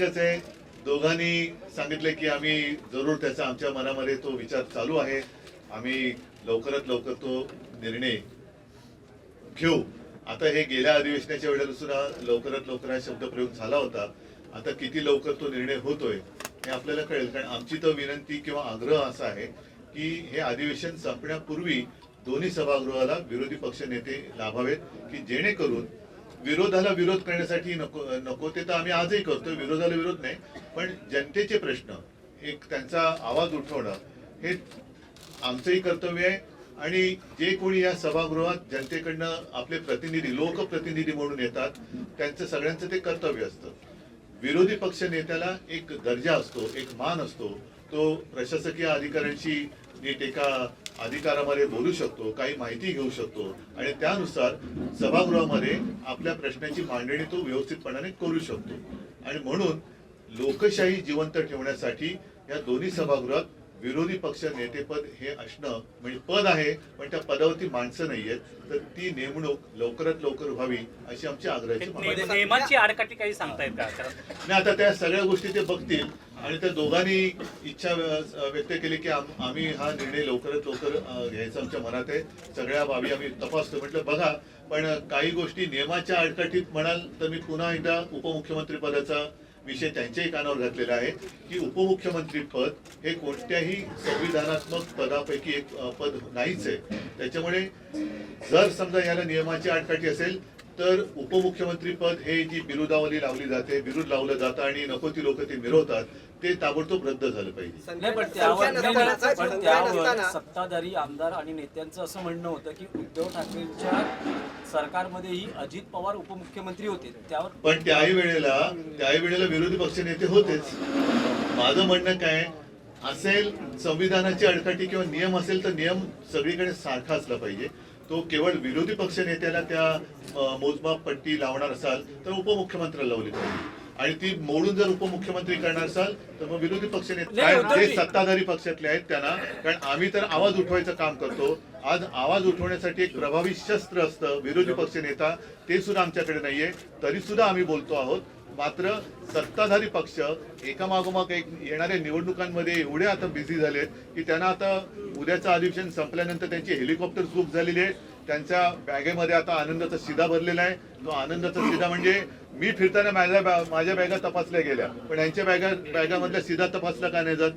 साहजिकच आहे दोघांनी सांगितले की आम्ही जरूर त्याचा आमच्या मनामध्ये तो विचार चालू आहे. आम्ही लवकरात लवकर तो निर्णय घेऊ. आता हे गेल्या अधिवेशनाच्या वेळेला सुद्धा लवकरात लवकर हा शब्दप्रयोग झाला होता. आता किती लवकर तो निर्णय होतोय हे आपल्याला कळेल. कारण आमची तर विनंती किंवा आग्रह असा आहे की हे अधिवेशन संपण्यापूर्वी दोन्ही सभागृहाला विरोधी पक्ष नेते लाभावेत की जेणेकरून विरोधाला विरोध करण्यासाठी नको नको ते तर आम्ही आजही करतो विरोधाला विरोध नाही. पण जनतेचे प्रश्न एक त्यांचा आवाज उठवणं हे आमचंही कर्तव्य आहे. आणि जे कोणी या सभागृहात जनतेकडनं आपले प्रतिनिधी लोकप्रतिनिधी म्हणून येतात त्यांचं सगळ्यांचं ते कर्तव्य असतं. विरोधी पक्ष नेत्याला एक दर्जा असतो एक मान असतो. तो प्रशासकीय अधिकाऱ्यांशी नीट एका अधिकारामध्ये बोलू शकतो काही माहिती घेऊ शकतो आणि त्यानुसार सभागृहामध्ये आपल्या प्रश्नाची मांडणी तो व्यवस्थितपणाने करू शकतो. आणि म्हणून लोकशाही जिवंत ठेवण्यासाठी या दोन्ही सभागृहात विरोधी पक्ष नेतेपद हे असणं म्हणजे पद आहे पण त्या पदावरती माणसं नाहीयेत. तर ती नेमणूक लवकरात लवकर व्हावी अशी आमची आग्रहाची मागणी आहे. ने- नियमांची आडकाठी काही सांगतायत का नाही आता त्या सगळ्या गोष्टी ते बघतील आणि त्या दोघांनी इच्छा व्य- व्यक्त केली की आम- आम्ही हा निर्णय लवकरात लवकर घ्यायचा आमच्या मनात आहे. सगळ्या बाबी आम्ही तपासतो. म्हटलं बघा पण काही गोष्टी नियमाच्या आडकाठीत म्हणाल तर मी पुन्हा एकदा उपमुख्यमंत्री पदाचा विषय त्यांच्याही कानावर घातलेला आहे की उपमुख्यमंत्री पद हे कोणत्याही संविधानात्मक पदापैकी एक पद नाहीच आहे. त्याच्यामुळे जर समजा याला नियमाची आटकाठी असेल तर उपमुख्यमंत्री पद हे जी बिरुदावली लावली जाते बिरुद लावलं जातं आणि नको ती लोक ते मिरवतात ते ताबडतोब रद्द झालं पाहिजे. नाही पण त्यावर पण त्यावर सत्ताधारी आमदार आणि नेत्यांचं असं म्हणणं होतं की उद्धव ठाकरेंच्या सरकारमध्येही अजित पवार उपमुख्यमंत्री होते. त्यावर पण त्याही वेळेला त्याही वेळेला विरोधी पक्ष नेते होतेच. माझं म्हणणं काय असेल संविधानाची अडकाठी किंवा नियम असेल तर नियम सगळीकडे सारखा असला पाहिजे. तो केवळ विरोधी पक्ष नेत्याला त्या मोजमाप पट्टी लावणार असाल तर उपमुख्यमंत्र्याला लावली पाहिजे. आणि ती मोडून जर उपमुख्यमंत्री करणार असाल तर मग विरोधी पक्ष नेते नाही, कारण जे उद्धवजी. सत्ताधारी पक्षातले आहेत त्यांना कारण आम्ही तर आवाज उठवायचं काम करतो. आज आवाज उठवण्यासाठी एक प्रभावी शस्त्र असतं विरोधी पक्ष नेता ते सुद्धा आमच्याकडे नाहीये. तरी सुद्धा आम्ही बोलतो आहोत. मात्र सत्ताधारी पक्ष एकामागोमाग एक येणाऱ्या निवडणुकांमध्ये एवढे आता बिझी झालेत की त्यांना आता उद्याचं अधिवेशन संपल्यानंतर त्यांची हेलिकॉप्टर चूक झालेली आहे. त्यांच्या बॅगेमध्ये आता आनंदाचा शिदा भरलेला आहे. तो आनंदाचा शिदा म्हणजे मी फिरताना माझ्या माझ्या बॅगा तपासल्या गेल्या पण यांच्या बॅगा बॅगामधल्या शिदा तपासला का नाही जात?